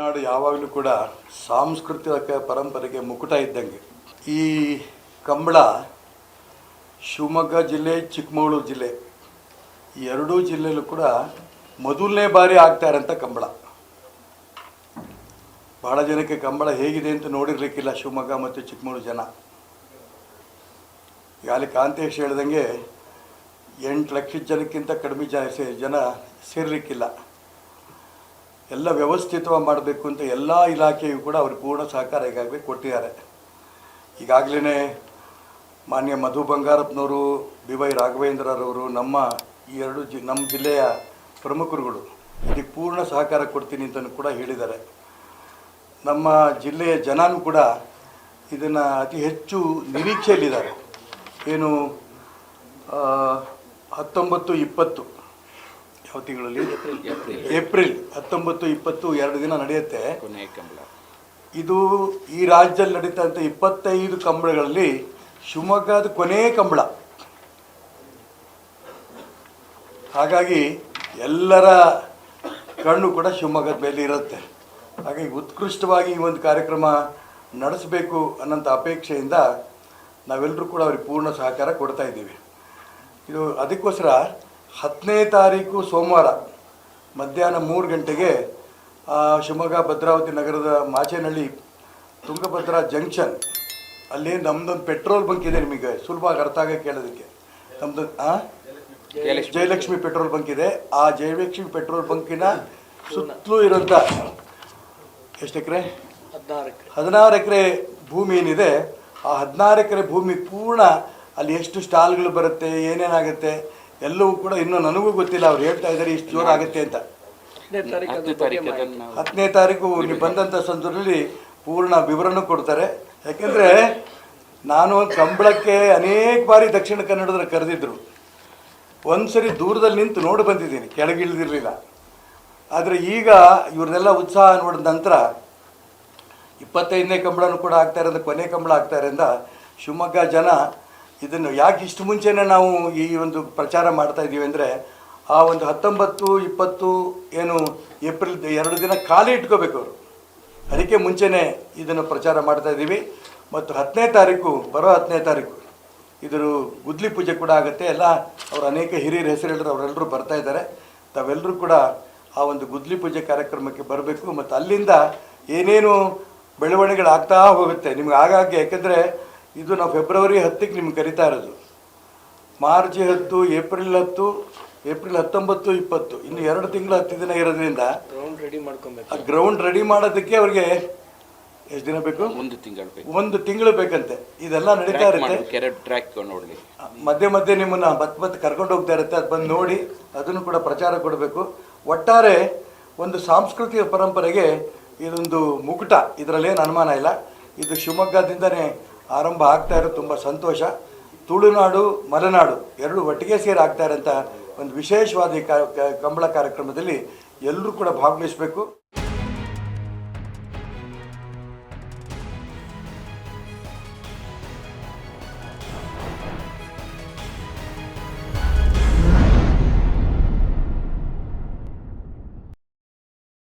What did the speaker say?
ಮಲೆನಾಡು ಯಾವಾಗಲೂ ಕೂಡ ಸಾಂಸ್ಕೃತಿಕ ಪರಂಪರೆಗೆ ಮುಕುಟ ಇದ್ದಂಗೆ. ಈ ಕಂಬಳ ಶಿವಮೊಗ್ಗ ಜಿಲ್ಲೆ, ಚಿಕ್ಕಮಗಳೂರು ಜಿಲ್ಲೆ, ಈ ಎರಡೂ ಜಿಲ್ಲೆಯಲ್ಲೂ ಕೂಡ ಮೊದಲನೇ ಬಾರಿ ಆಗ್ತಾ ಇರೋಂಥ ಕಂಬಳ. ಭಾಳ ಜನಕ್ಕೆ ಕಂಬಳ ಹೇಗಿದೆ ಅಂತ ನೋಡಿರ್ಲಿಕ್ಕಿಲ್ಲ ಶಿವಮೊಗ್ಗ ಮತ್ತು ಚಿಕ್ಕಮಗಳೂರು ಜನ. ಈಗಾಗಲೇ ಕಾಂತೇಶ್ ಹೇಳ್ದಂಗೆ ಎಂಟು ಲಕ್ಷ ಜನಕ್ಕಿಂತ ಕಡಿಮೆ ಜನ ಜನ ಸೇರ್ಲಿಕ್ಕಿಲ್ಲ. ಎಲ್ಲ ವ್ಯವಸ್ಥಿತವಾಗಿ ಮಾಡಬೇಕು ಅಂತ ಎಲ್ಲ ಇಲಾಖೆಯು ಕೂಡ ಅವ್ರಿಗೆ ಪೂರ್ಣ ಸಹಕಾರ ಈಗಾಗಲೇ ಕೊಟ್ಟಿದ್ದಾರೆ. ಈಗಾಗಲೇ ಮಾನ್ಯ ಮಧು ಬಂಗಾರಪ್ಪನವರು, ಬಿ ವೈ ರಾಘವೇಂದ್ರರವರು, ನಮ್ಮ ಈ ಎರಡು ಜಿ, ನಮ್ಮ ಜಿಲ್ಲೆಯ ಪ್ರಮುಖರುಗಳು ಇದಕ್ಕೆ ಪೂರ್ಣ ಸಹಕಾರ ಕೊಡ್ತೀನಿ ಅಂತಲೂ ಕೂಡ ಹೇಳಿದ್ದಾರೆ. ನಮ್ಮ ಜಿಲ್ಲೆಯ ಜನನೂ ಕೂಡ ಇದನ್ನು ಅತಿ ಹೆಚ್ಚು ನಿರೀಕ್ಷೆಯಲ್ಲಿದ್ದಾರೆ. ಏನು ಹತ್ತೊಂಬತ್ತು ಇಪ್ಪತ್ತು ಯಾವ ತಿಂಗಳಲ್ಲಿ? ಏಪ್ರಿಲ್ ಹತ್ತೊಂಬತ್ತು ಇಪ್ಪತ್ತು ಎರಡು ದಿನ ನಡೆಯುತ್ತೆ. ಕಂಬಳ. ಇದು ಈ ರಾಜ್ಯದಲ್ಲಿ ನಡೀತಂತ ಇಪ್ಪತ್ತೈದು ಕಂಬಳಗಳಲ್ಲಿ ಶಿವಮೊಗ್ಗದ ಕೊನೆಯ ಕಂಬಳ. ಹಾಗಾಗಿ ಎಲ್ಲರ ಕಣ್ಣು ಕೂಡ ಶಿವಮೊಗ್ಗದ ಮೇಲೆ ಇರುತ್ತೆ. ಹಾಗಾಗಿ ಉತ್ಕೃಷ್ಟವಾಗಿ ಈ ಒಂದು ಕಾರ್ಯಕ್ರಮ ನಡೆಸಬೇಕು ಅನ್ನೋಂಥ ಅಪೇಕ್ಷೆಯಿಂದ ನಾವೆಲ್ಲರೂ ಕೂಡ ಅವ್ರಿಗೆ ಪೂರ್ಣ ಸಹಕಾರ ಕೊಡ್ತಾ ಇದ್ದೀವಿ. ಇದು ಅದಕ್ಕೋಸ್ಕರ ಹತ್ತನೇ ತಾರೀಕು ಸೋಮವಾರ ಮಧ್ಯಾಹ್ನ ಮೂರು ಗಂಟೆಗೆ ಶಿವಮೊಗ್ಗ ಭದ್ರಾವತಿ ನಗರದ ಮಾಚೇನಹಳ್ಳಿ ತುಂಗಭದ್ರಾ ಜಂಕ್ಷನ್ ಅಲ್ಲಿ ನಮ್ದೊಂದು ಪೆಟ್ರೋಲ್ ಬಂಕ್ ಇದೆ ನಿಮಗೆ ಸುಲಭವಾಗಿ ಅರ್ಥ ಆಗ ಕೇಳೋದಕ್ಕೆ. ನಮ್ಮದು. ಜಯಲಕ್ಷ್ಮಿ. ಪೆಟ್ರೋಲ್ ಬಂಕ್ ಇದೆ. ಆ ಜಯಲಕ್ಷ್ಮಿ ಪೆಟ್ರೋಲ್ ಬಂಕಿನ ಸುತ್ತಲೂ ಇರೋಂಥ ಎಷ್ಟು ಎಕರೆ. ಹದಿನಾರು ಎಕರೆ ಭೂಮಿ ಏನಿದೆ ಆ ಹದಿನಾರು ಎಕರೆ ಭೂಮಿ ಪೂರ್ಣ ಅಲ್ಲಿ ಎಷ್ಟು ಸ್ಟಾಲ್ಗಳು ಬರುತ್ತೆ ಏನೇನಾಗುತ್ತೆ ಎಲ್ಲವೂ ಕೂಡ ಇನ್ನೂ ನನಗೂ ಗೊತ್ತಿಲ್ಲ. ಅವ್ರು ಹೇಳ್ತಾ ಇದ್ದಾರೆ ಇಷ್ಟು ಜೋರಾಗುತ್ತೆ ಅಂತ. ಹತ್ತನೇ ತಾರೀಕು ಇಲ್ಲಿ ನಾವು ಬಂದಂಥ ಸಂದರ್ಭದಲ್ಲಿ ಪೂರ್ಣ ವಿವರಣೆ ಕೊಡ್ತಾರೆ. ಯಾಕೆಂದರೆ ನಾನು ಕಂಬಳಕ್ಕೆ ಅನೇಕ ಬಾರಿ ದಕ್ಷಿಣ ಕನ್ನಡದಲ್ಲಿ ಕರೆದಿದ್ರು. ಒಂದ್ಸರಿ ದೂರದಲ್ಲಿ ನಿಂತು ನೋಡಿ ಬಂದಿದ್ದೀನಿ ಕೆಳಗಿಳಿದಿರಲಿಲ್ಲ ಆದರೆ ಈಗ ಇವ್ರನ್ನೆಲ್ಲ ಉತ್ಸಾಹ ನೋಡಿದ ನಂತರ ಇಪ್ಪತ್ತೈದನೇ ಕಂಬಳನೂ ಕೂಡ ಆಗ್ತಾ ಇರೋದು ಕೊನೆ ಕಂಬಳ ಆಗ್ತಾ ಇರೋದ್ರಿಂದ ಶಿವಮೊಗ್ಗ ಜನ ಇದನ್ನು ಯಾಕೆ ಇಷ್ಟು ಮುಂಚೆನೇ ನಾವು ಈ ಒಂದು ಪ್ರಚಾರ ಮಾಡ್ತಾ ಇದ್ದೀವಿ ಅಂದರೆ ಆ ಒಂದು ಹತ್ತೊಂಬತ್ತು, ಇಪ್ಪತ್ತು, ಏನು ಏಪ್ರಿಲ್ ಎರಡು ದಿನ ಖಾಲಿ ಇಟ್ಕೋಬೇಕು ಅವರು. ಅದಕ್ಕೆ ಮುಂಚೆನೇ ಇದನ್ನು ಪ್ರಚಾರ ಮಾಡ್ತಾ ಇದ್ದೀವಿ. ಮತ್ತು ಹತ್ತನೇ ತಾರೀಕು, ಬರೋ ಹತ್ತನೇ ತಾರೀಕು, ಇದರ ಗುದ್ಲಿ ಪೂಜೆ ಕೂಡ ಆಗುತ್ತೆ. ಎಲ್ಲ ಅವರು ಅನೇಕ ಹಿರಿಯರ ಹೆಸರು ಹೇಳಿದ್ರು ಅವರೆಲ್ಲರೂ ಬರ್ತಾ ಇದ್ದಾರೆ. ತಾವೆಲ್ಲರೂ ಕೂಡ ಆ ಒಂದು ಗುದ್ಲಿ ಪೂಜೆ ಕಾರ್ಯಕ್ರಮಕ್ಕೆ ಬರಬೇಕು. ಮತ್ತು ಅಲ್ಲಿಂದ ಏನೇನು ಬೆಳವಣಿಗೆಗಳಾಗ್ತಾ ಹೋಗುತ್ತೆ, ನಿಮ್ಗೆ ಆಗಾಗ್ಗೆ. ಯಾಕೆಂದರೆ ಇದು ನಾವು ಫೆಬ್ರವರಿ ಹತ್ತಕ್ಕೆ ನಿಮ್ಗೆ ಕರಿತಾ ಇರೋದು. ಮಾರ್ಚ್ ಹತ್ತು ಏಪ್ರಿಲ್ ಹತ್ತು ಏಪ್ರಿಲ್ ಹತ್ತೊಂಬತ್ತು ಇಪ್ಪತ್ತು. ಇನ್ನು ಎರಡು ತಿಂಗಳು ಹತ್ತು ದಿನ ಇರೋದ್ರಿಂದ ಆ ಗ್ರೌಂಡ್ ರೆಡಿ ಮಾಡೋದಕ್ಕೆ ಅವ್ರಿಗೆ ಎಷ್ಟು ದಿನ ಬೇಕು? ಒಂದು ತಿಂಗಳು ಬೇಕು. ಒಂದು ತಿಂಗಳು ಬೇಕಂತೆ. ಇದೆಲ್ಲ ನಡೀತಾ ಇರುತ್ತೆ. ಕೆರೆ ಟ್ರ್ಯಾಕ್ ನೋಡಿ ಮಧ್ಯೆ ಮಧ್ಯೆ ನಿಮ್ಮನ್ನ ಬತ್ ಮತ್ತೆ ಕರ್ಕೊಂಡು ಹೋಗ್ತಾ ಇರುತ್ತೆ. ಅದು ಬಂದು ನೋಡಿ ಅದನ್ನು ಕೂಡ ಪ್ರಚಾರ ಕೊಡಬೇಕು. ಒಟ್ಟಾರೆ ಒಂದು ಸಾಂಸ್ಕೃತಿಕ ಪರಂಪರೆಗೆ ಇದೊಂದು ಮುಕುಟ. ಇದರಲ್ಲೇನು ಅನುಮಾನ ಇಲ್ಲ. ಇದು ಶಿವಮೊಗ್ಗದಿಂದನೇ ಆರಂಭ ಆಗ್ತಾ ಇರೋದು ತುಂಬ ಸಂತೋಷ. ತುಳುನಾಡು, ಮಲೆನಾಡು ಎರಡು ಒಟ್ಟಿಗೆ ಸೇರಿ ಆಗ್ತಾ ಇರೋಂಥ ಒಂದು ವಿಶೇಷವಾದ ಕಂಬಳ ಕಾರ್ಯಕ್ರಮದಲ್ಲಿ ಎಲ್ಲರೂ ಕೂಡ ಭಾಗವಹಿಸಬೇಕು.